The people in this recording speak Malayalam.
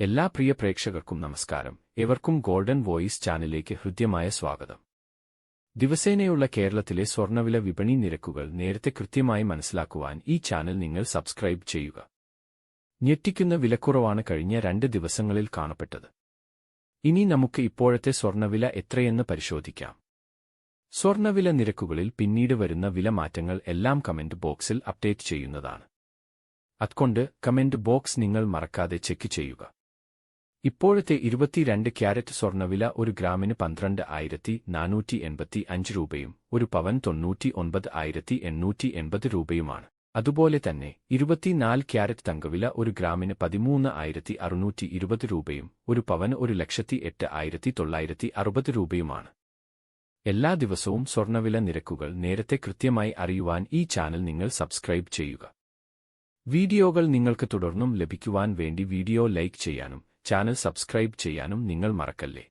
എല്ലാ പ്രിയ പ്രേക്ഷകർക്കും നമസ്കാരം. എവർക്കും ഗോൾഡൻ വോയിസ് ചാനലിലേക്ക് ഹൃദ്യമായ സ്വാഗതം. ദിവസേനയുള്ള കേരളത്തിലെ സ്വർണവില വിപണി നിരക്കുകൾ നേരത്തെ കൃത്യമായി മനസ്സിലാക്കുവാൻ ഈ ചാനൽ നിങ്ങൾ സബ്സ്ക്രൈബ് ചെയ്യുക. ഞെട്ടിക്കുന്ന വിലക്കുറവാണ് കഴിഞ്ഞ രണ്ട് ദിവസങ്ങളിൽ കാണപ്പെട്ടത്. ഇനി നമുക്ക് ഇപ്പോഴത്തെ സ്വർണവില എത്രയെന്ന് പരിശോധിക്കാം. സ്വർണവില നിരക്കുകളിൽ പിന്നീട് വരുന്ന വില മാറ്റങ്ങൾ എല്ലാം കമന്റ് ബോക്സിൽ അപ്ഡേറ്റ് ചെയ്യുന്നതാണ്. അതുകൊണ്ട് കമന്റ് ബോക്സ് നിങ്ങൾ മറക്കാതെ ചെക്ക് ചെയ്യുക. ഇപ്പോഴത്തെ ഇരുപത്തിരണ്ട് ക്യാരറ്റ് സ്വർണവില ഒരു ഗ്രാമിന് പന്ത്രണ്ട് ആയിരത്തി നാനൂറ്റി എൺപത്തി അഞ്ച് രൂപയും ഒരു പവൻ തൊണ്ണൂറ്റി ഒൻപത് ആയിരത്തി എണ്ണൂറ്റി എൺപത് രൂപയുമാണ്. അതുപോലെ തന്നെ ഇരുപത്തിനാല് ക്യാരറ്റ് തങ്കവില ഒരു ഗ്രാമിന് പതിമൂന്ന് ആയിരത്തി അറുന്നൂറ്റി ഇരുപത് രൂപയും ഒരു പവൻ ഒരു ലക്ഷത്തി എട്ട് ആയിരത്തി തൊള്ളായിരത്തി അറുപത് രൂപയുമാണ്. എല്ലാ ദിവസവും സ്വർണവില നിരക്കുകൾ നേരത്തെ കൃത്യമായി അറിയുവാൻ ഈ ചാനൽ നിങ്ങൾ സബ്സ്ക്രൈബ് ചെയ്യുക. വീഡിയോകൾ നിങ്ങൾക്ക് തുടർന്നും ലഭിക്കുവാൻ വേണ്ടി വീഡിയോ ലൈക്ക് ചെയ്യാനും ചാനൽ സബ്സ്ക്രൈബ് ചെയ്യാനും നിങ്ങൾ മറക്കല്ലേ?